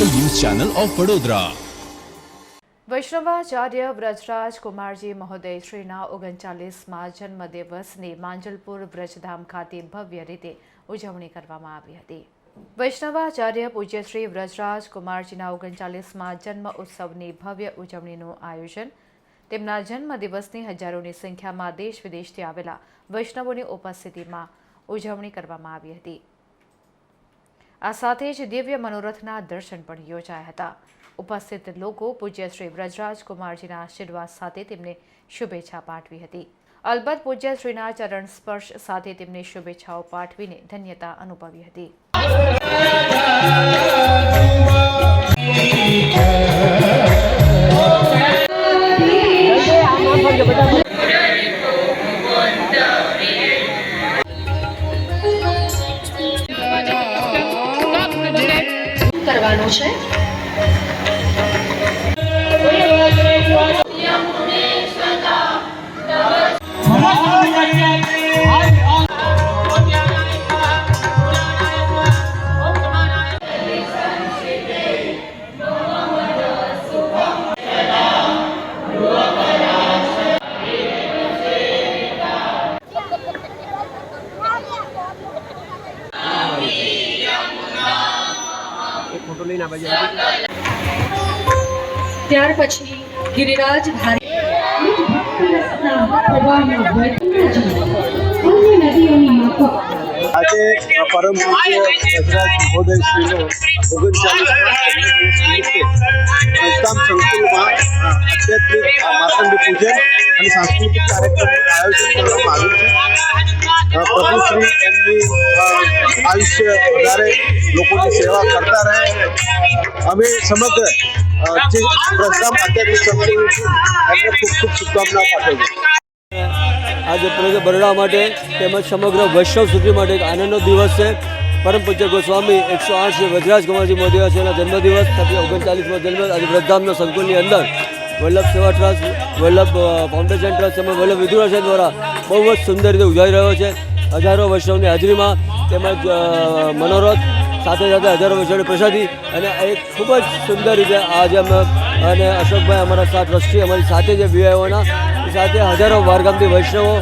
Channel of Vadodara. વૈષ્ણવાચાર્ય Vrajraj Kumarji મહોદય શ્રીના ઓગણચાલીસમાં જન્મદિવસની માંજલપુર વ્રજધામ ખાતે ભવ્ય રીતે ઉજવણી કરવામાં આવી હતી. વૈષ્ણવાચાર્ય પૂજ્ય શ્રી વ્રજરાજ કુમારજીના ઓગણચાલીસમાં જન્મ ઉત્સવની ભવ્ય ઉજવણીનું આયોજન, તેમના જન્મદિવસની હજારોની સંખ્યામાં દેશ વિદેશથી આવેલા વૈષ્ણવોની ઉપસ્થિતિમાં ઉજવણી કરવામાં આવી હતી. આ સાથે જ દિવ્ય મનોરથના દર્શન પણ યોજાયા હતા. ઉપસ્થિત લોકો પૂજ્ય શ્રી વ્રજરાજ કુમારજીના આશીર્વાદ સાથે તેમને શુભેચ્છા પાઠવી હતી. અલબત્ત પૂજ્ય શ્રીના ચરણ સ્પર્શ સાથે તેમને શુભેચ્છાઓ પાઠવીને ધન્યતા અનુભવી હતી. કરવાનું છે. ત્યાર પછી ગિરિરાજ ધારી આજે પરમ પૂજ્ય ગજરાજ મહોદય શ્રીનો ઓગણચાલીસ સંસ્થામ સંકુલમાં આધ્યાત્મિક માતંડ પૂજન અને સાંસ્કૃતિક કાર્યક્રમનું આયોજન કરવામાં આવ્યું છે. અ, પ્રભુ શ્રી એમની અ, આયુષ્ય વધારે લોકોની સેવા કરતા રહે. અમે સમગ્ર જે આધ્યાત્મિક એમને ખૂબ ખૂબ શુભકામના પાઠવીએ આજે પ્રજા બરોડા માટે તેમજ સમગ્ર વૈષ્ણવ સુધી માટે એક આનંદનો દિવસ છે. પરમ પૂજ્ય ગોસ્વામી એકસો આઠ શ્રી વજરાજ કુમારજી મોદીવાસીના જન્મદિવસ તથા ઓગણચાલીસમો જન્મ આજે વૃદ્ધામના સંકુલની અંદર વલ્લભ સેવા ટ્રસ્ટ, વલ્લભ ફાઉન્ડેશન ટ્રસ્ટ તેમજ વલ્લભ વિદુરાશન દ્વારા બહુ જ સુંદર રીતે ઉજવાઈ રહ્યો છે. હજારો વૈષ્ણવની હાજરીમાં તેમજ મનોરથ, સાથે સાથે હજારો વૈષ્ણવની પ્રસાદી અને એક ખૂબ જ સુંદર રીતે આજે અમે, અને અશોકભાઈ અમારા સાથ ટ્રસ્ટી અમારી સાથે જે વીઆઈઓના સાથે હજારો વારગામથી વૈષ્ણવો,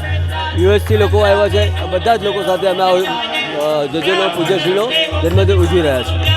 યુએસથી લોકો આવ્યા છે. બધા જ લોકો સાથે અમે આ જજોનો પૂજ્યશ્રીનો જન્મદિન ઉજવી રહ્યા છીએ.